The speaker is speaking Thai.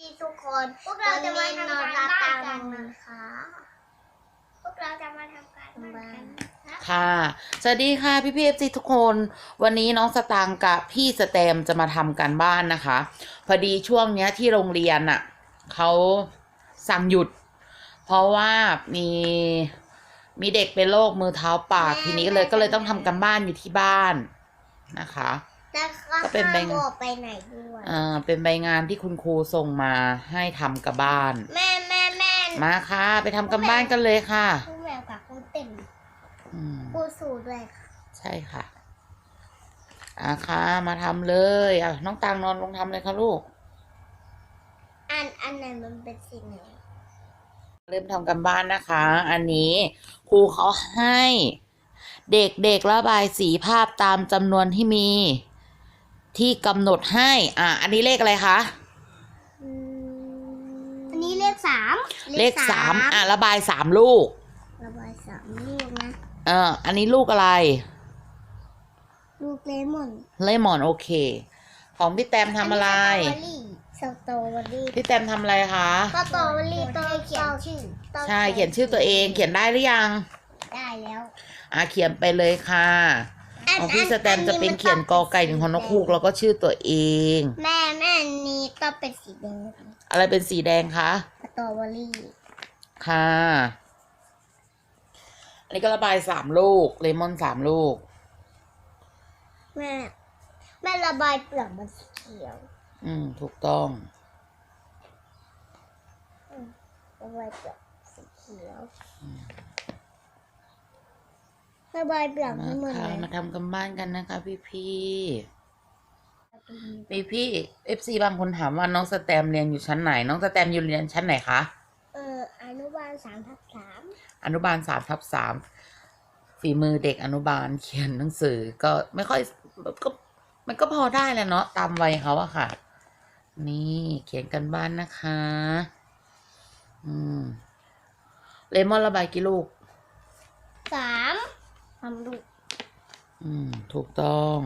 ที่ทุกคนพวกเราจะมาทำการบ้านกันนะคะ พวกเราจะมาทำการบ้านกันนะค่ะ สวัสดีค่ะพี่พีเอฟซีทุกคน วันนี้น้องสตางค์กับพี่สแตมจะมาทำการบ้านนะคะ พอดีช่วงเนี้ยที่โรงเรียนอะเขาสั่งหยุด เพราะว่ามีมีเด็กเป็นโรคมือเท้าปากทีนี้ก็เลยก็เลยต้องทำการบ้านอยู่ที่บ้านนะคะ แล้วก็ก็เป็นห้ามแบงออกไปไหนด้วยเอ่อเป็นใบงานที่คุณครูส่งมาให้ทำกับบ้าน แม่แม่แม่มาค่ะ ไปทำกันบ้านกันเลยค่ะผู้แมวกับผู้เต็มอืมผู้สูด้วยค่ะใช่ค่ะอะค่ะ มาทำเลยอะน้องตังนอนลงทำเลยค่ะลูก อันอันไหนมันเป็นสีไหนเริ่มทำกันบ้านนะคะ อันนี้ครูเขาให้ เด็กๆระบายสีภาพตามจำนวนที่มี ที่กำหนดให้ อะอันนี้เลขอะไรคะอืมอันนี้เลขสามเลขสามอะระบายสามลูก ระบายสามลูกนะเอออันนี้ลูกอะไร ลูกเลมอน เลมอนโอเค ของพี่แตมทำอะไร สตรอเบอรี่พี่แตมทำอะไรคะสตรอเบอรี่ต้องเขียนชื่อต้องใช่เขียนชื่อตัวเอง เขียนได้หรือยัง ได้แล้ว อะเขียนไปเลยค่ะ ของพี่สแตมจะเป็นเขียนกอไก่ถึงฮอนกคูกแล้วก็ชื่อตัวเอง แม่แม่อันนี้ต้องเป็นสีแดงอะไรเป็นสีแดงคะสตรอเบอรี่ค่ะอันนี้ก็ระบายสามลูกเลมอนสามลูก แม่แม่ระบายเปลือกมันสีเขียว อืม ถูกต้องระบายเปลือกสีเขียว ระบายเปลือกมาให้หมดค่ะเลยมาทำกันบ้านกันนะคะ พี่พี่พี่พี่เอฟซีบางคนถามว่าน้องสแตมเรียนอยู่ชั้นไหน น้องสแตมอยู่เรียนชั้นไหนคะเอออนุบาลสามทับสามอนุบาลสามทับสามฝีมือเด็กอนุบาลเขียนหนังสือ ก็ไม่ค่อยก็มันก็พอได้แหละเนาะตามวัยเขาอะค่ะ นี่เขียนกันบ้านนะคะ อืมเลมอนระบายกี่ลูกสามทำลูก อืม ถูกต้อง